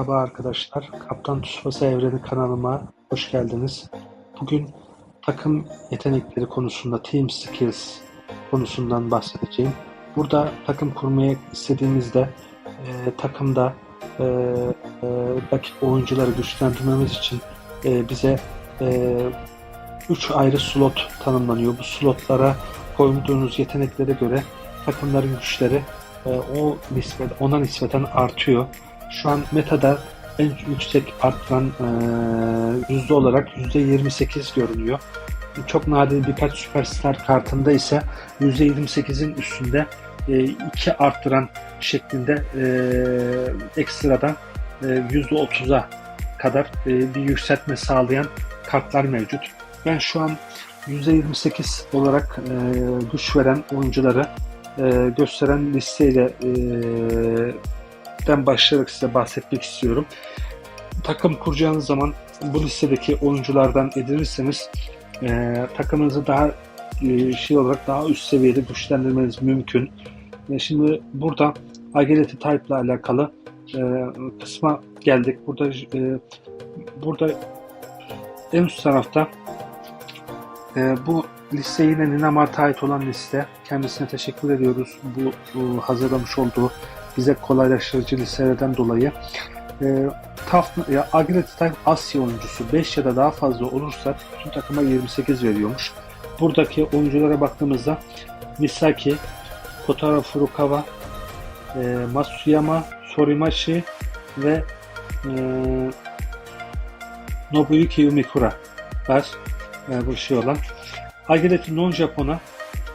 Merhaba arkadaşlar. Kaptan Tsubasa Evreni kanalıma hoş geldiniz. Bugün takım yetenekleri konusunda Team Skills konusundan bahsedeceğim. Burada takım kurmaya istediğimizde e, takımda e, e, rakip oyuncuları güçlendirmemiz için e, bize 3 ayrı slot tanımlanıyor. Bu slotlara koyduğunuz yeteneklere göre takımların güçleri e, o nispet, ona nispeten artıyor. Şu an metada en yüksek artan yüzde olarak yüzde 28 görünüyor. Çok nadir birkaç süperstar kartında ise yüzde 28'in üstünde e, iki arttıran şeklinde e, ekstradan e, yüzde 30'a kadar e, bir yükseltme sağlayan kartlar mevcut. Ben şu an %28 olarak e, güç veren oyuncuları e, gösteren listeyle e, den başlayarak size bahsetmek istiyorum. Takım kuracağınız zaman bu listedeki oyunculardan edinirseniz e, takımınızı daha e, şey olarak daha üst seviyede güçlendirmeniz mümkün. E, şimdi burada agility type ile alakalı e, kısma geldik. Burada e, burada en üst tarafta e, bu liste yine Ninamart'a ait olan liste. Kendisine teşekkür ediyoruz bu, bu hazırlamış olduğu bize kolaylaştırıcı listelerden dolayı. E, Taf, ya, Agility Type Asya oyuncusu 5 ya da daha fazla olursa bütün takıma 28 veriyormuş. Buradaki oyunculara baktığımızda Misaki, Kotaro Furukawa, e, Matsuyama, Sorimashi ve e, Nobuyuki Yumikura var. E, bu şey olan. Agility non-Japon'a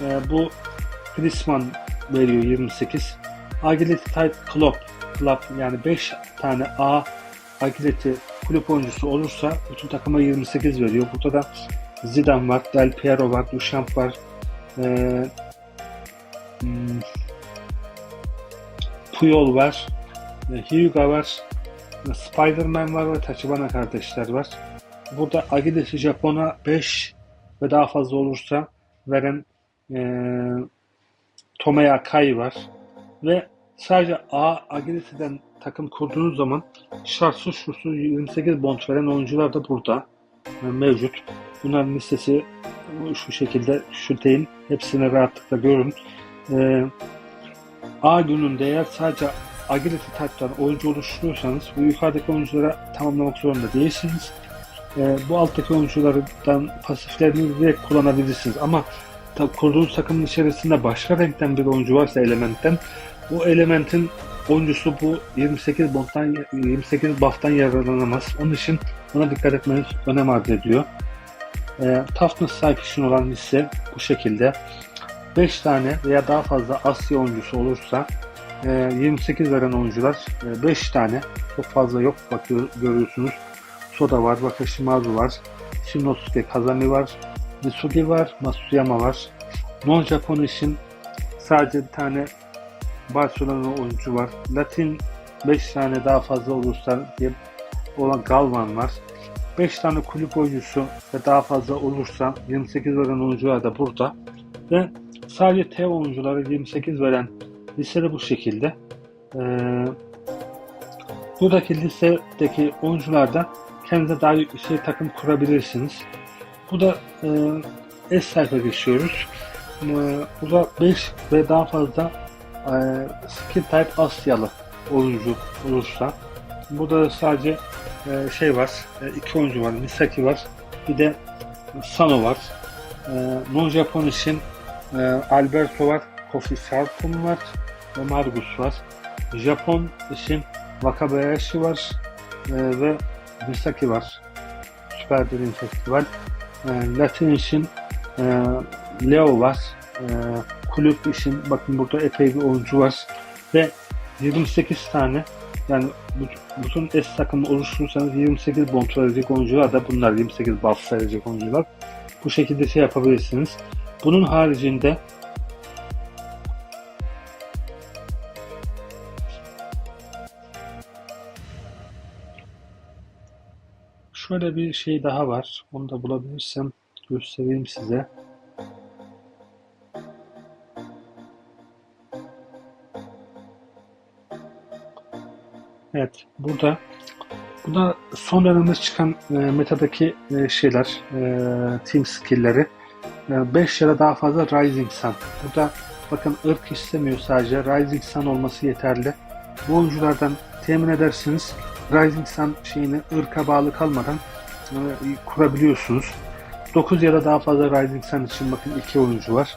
e, bu Prisman veriyor 28. Agility Type Club, Club yani 5 tane A Agility kulüp oyuncusu olursa bütün takıma 28 veriyor. Burada da Zidane var, Del Piero var, Duchamp var, ee, hmm, Puyol var, e, Hyuga var, Spider-Man var ve Tachibana kardeşler var. Burada Agility Japon'a 5 ve daha fazla olursa veren e, Tomoya Kai var. Ve sadece A Agility'den takım kurduğunuz zaman şartsız şursuz 28 bond veren oyuncular da burada e, mevcut. Bunların listesi şu şekilde şuteyim. Hepsini rahatlıkla görün. E, A gününde eğer sadece Agility type'dan oyuncu oluşturuyorsanız bu yukarıdaki oyunculara tamamlamak zorunda değilsiniz e, bu alttaki oyunculardan pasiflerini direkt kullanabilirsiniz. Ama tabi kurduğunuz takımın içerisinde başka renkten bir oyuncu varsa elementten bu elementin oyuncusu bu 28 bondtan 28 buff'tan yararlanamaz. Onun için buna dikkat etmeniz önem arz ediyor. E, toughness sahip için olan liste bu şekilde. 5 tane veya daha fazla Asya oyuncusu olursa e, 28 veren oyuncular 5 e, tane çok fazla yok bakıyor görüyorsunuz. Soda var, Wakashimaru var, Shinosuke Kazami var, Misugi var, Matsuyama var. Non Japon için sadece bir tane Barcelona oyuncu var. Latin 5 tane daha fazla olursa diye olan Galvan var. 5 tane kulüp oyuncusu ve daha fazla olursa 28 veren oyuncular da burada. Ve sadece T oyuncuları 28 veren listede bu şekilde. Ee, buradaki listedeki oyuncularda kendinize daha şey takım kurabilirsiniz. Bu da e, S sayfa geçiyoruz. E, bu da 5 ve daha fazla e, skill type Asyalı oyuncu olursa. Burada sadece e, şey var, e, iki oyuncu var, Misaki var, bir de Sano var. E, non Japon için e, Alberto var, Kofi Sarkun var ve Margus var. Japon için Wakabayashi var e, ve Misaki var. Süper Dream Festival. E, Latin için e, Leo var. E, kulüp için bakın burada epey bir oyuncu var. Ve 28 tane yani bütün S takımı oluşturursanız 28 bond verecek oyuncular da bunlar 28 buff verecek oyuncular. Bu şekilde şey yapabilirsiniz. Bunun haricinde Şöyle bir şey daha var. Onu da bulabilirsem göstereyim size. Evet, burada burada son dönemde çıkan e, metadaki e, şeyler, e, team skill'leri 5 ya da daha fazla Rising Sun. Burada bakın ırk istemiyor sadece. Rising Sun olması yeterli. Bu oyunculardan temin edersiniz. Rising Sun şeyini ırka bağlı kalmadan e, kurabiliyorsunuz. 9 ya da daha fazla Rising Sun için bakın 2 oyuncu var.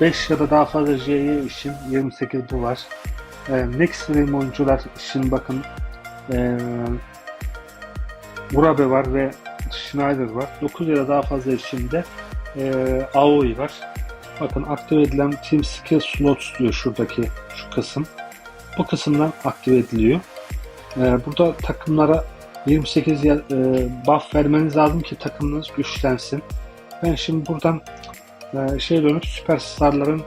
5 ya da daha fazla JY için 28 bu var. Next Realm oyuncular için bakın e, Murabe var ve Schneider var. 9 ya da daha fazla için de e, Aoi var. Bakın aktive edilen Team Skill Slots diyor şuradaki şu kısım. Bu kısımdan aktive ediliyor. E, burada takımlara 28 ya, e, buff vermeniz lazım ki takımınız güçlensin. Ben şimdi buradan e, şey dönüp süperstarların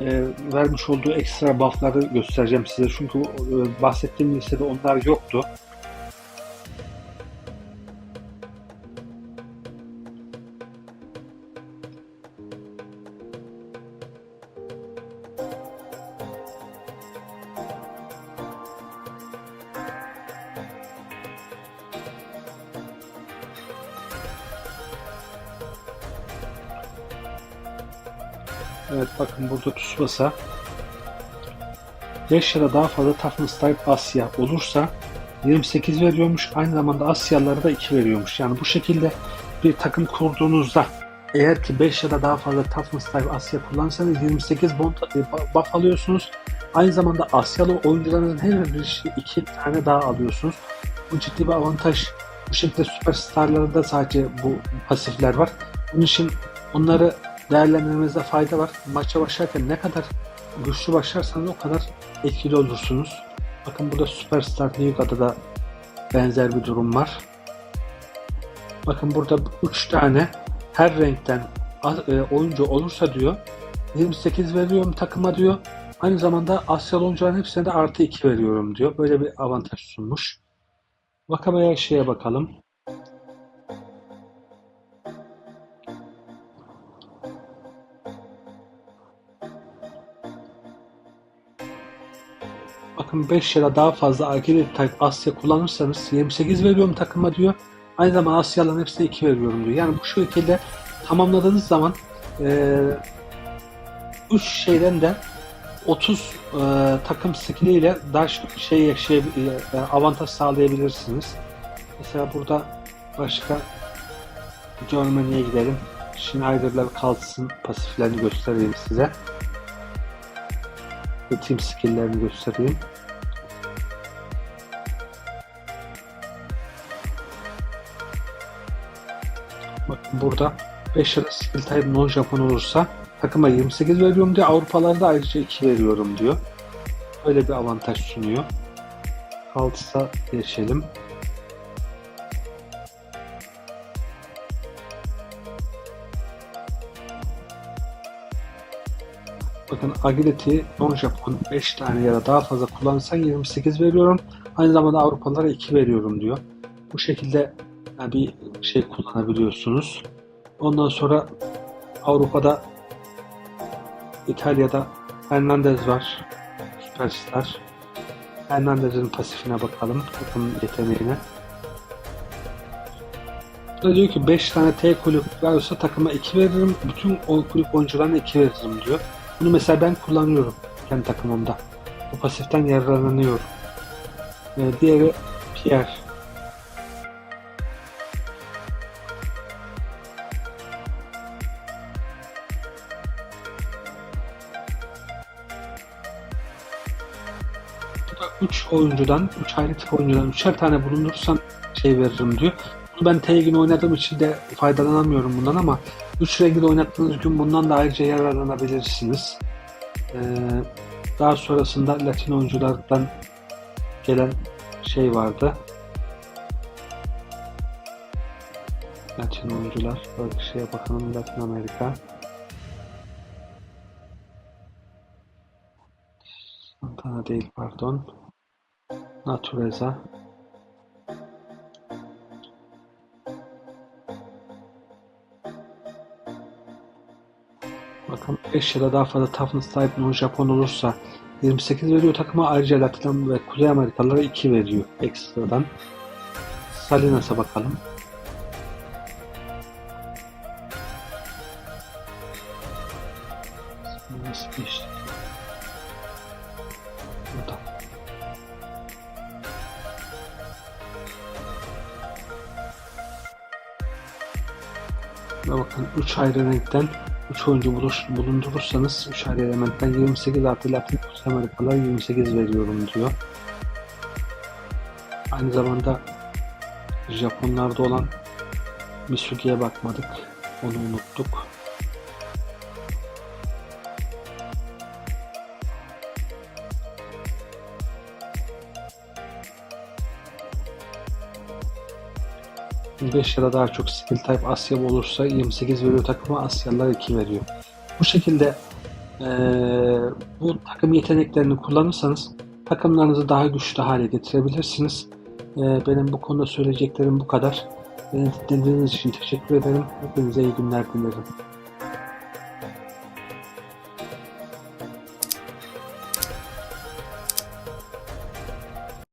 e, vermiş olduğu ekstra buffları göstereceğim size. Çünkü e, bahsettiğim listede onlar yoktu. Evet bakın burada Tsubasa 5 ya da daha fazla Toughness Type Asya olursa 28 veriyormuş. Aynı zamanda Asyalılara da 2 veriyormuş. Yani bu şekilde bir takım kurduğunuzda eğer ki 5 ya da daha fazla Toughness Type Asya kullanırsanız 28 bond, e, buff alıyorsunuz. Aynı zamanda Asyalı oyuncularınızın her bir 2 tane daha alıyorsunuz. Bu ciddi bir avantaj. Bu şekilde süperstarlarda sadece bu pasifler var. Bunun için onları değerlendirmenizde fayda var. Maça başlarken ne kadar güçlü başlarsanız o kadar etkili olursunuz. Bakın burada Superstar Liga'da da benzer bir durum var. Bakın burada 3 tane her renkten e, oyuncu olursa diyor 28 veriyorum takıma diyor. Aynı zamanda Asyalı oyuncuların hepsine de artı 2 veriyorum diyor. Böyle bir avantaj sunmuş. Vakabe'ye şeye bakalım. Bakın 5 ya da daha fazla Agile Type Asya kullanırsanız 28 veriyorum takıma diyor. Aynı zamanda Asyalıların hepsine 2 veriyorum diyor. Yani bu şekilde tamamladığınız zaman e, 3 şeyden de 30 e, takım skilliyle daha şey, şey e, avantaj sağlayabilirsiniz. Mesela burada başka Germany'ye gidelim. Schneider'lar kalsın pasiflerini göstereyim size. Team skill'lerini göstereyim. Bakın burada 5 lira skill type non Japon olursa takıma 28 veriyorum diyor. Avrupalarda ayrıca 2 veriyorum diyor. Böyle bir avantaj sunuyor. Kaltıs'a geçelim. Bakın Agility non-Japon 5 tane ya da daha fazla kullanırsan 28 veriyorum. Aynı zamanda Avrupalılara 2 veriyorum diyor. Bu şekilde yani bir şey kullanabiliyorsunuz. Ondan sonra Avrupa'da İtalya'da Hernandez var. Süperstar. Hernandez'in pasifine bakalım. Takım yeteneğine. Burada diyor ki 5 tane T kulüp varsa takıma 2 veririm. Bütün o kulüp oyuncularına 2 veririm diyor. Bunu mesela ben kullanıyorum kendi takımımda. Bu pasiften yararlanıyorum. Ee, diğeri Pierre. 3 oyuncudan, 3 ayrı tip oyuncudan 3'er tane bulundurursan şey veririm diyor. Bunu ben T oynadığım için de faydalanamıyorum bundan ama 3 rengini oynattığınız gün bundan da ayrıca yararlanabilirsiniz. Ee, daha sonrasında Latin oyunculardan gelen şey vardı. Latin oyuncular. Böyle şeye bakalım Latin Amerika. Santana değil pardon. Natureza Bakalım 5 ya da daha fazla toughness sahip bir Japon olursa 28 veriyor takıma ayrıca Latin ve Kuzey Amerikalılara 2 veriyor ekstradan. Salinas'a bakalım. Salinas 5 Ve bakın 3 ayrı renkten 3 oyuncu bulundurursanız 3 ayrı elementten 28 artı Latin Kuzey Amerikalılar 28 veriyorum diyor. Aynı zamanda Japonlarda olan Misugi'ye bakmadık. Onu unuttuk. Beş ya da daha çok skill type Asya olursa 28 veriyor takıma Asyalılar 2 veriyor. Bu şekilde eee, bu takım yeteneklerini kullanırsanız takımlarınızı daha güçlü hale getirebilirsiniz. Eee, benim bu konuda söyleyeceklerim bu kadar. Beni dinlediğiniz için teşekkür ederim. Hepinize iyi günler dilerim.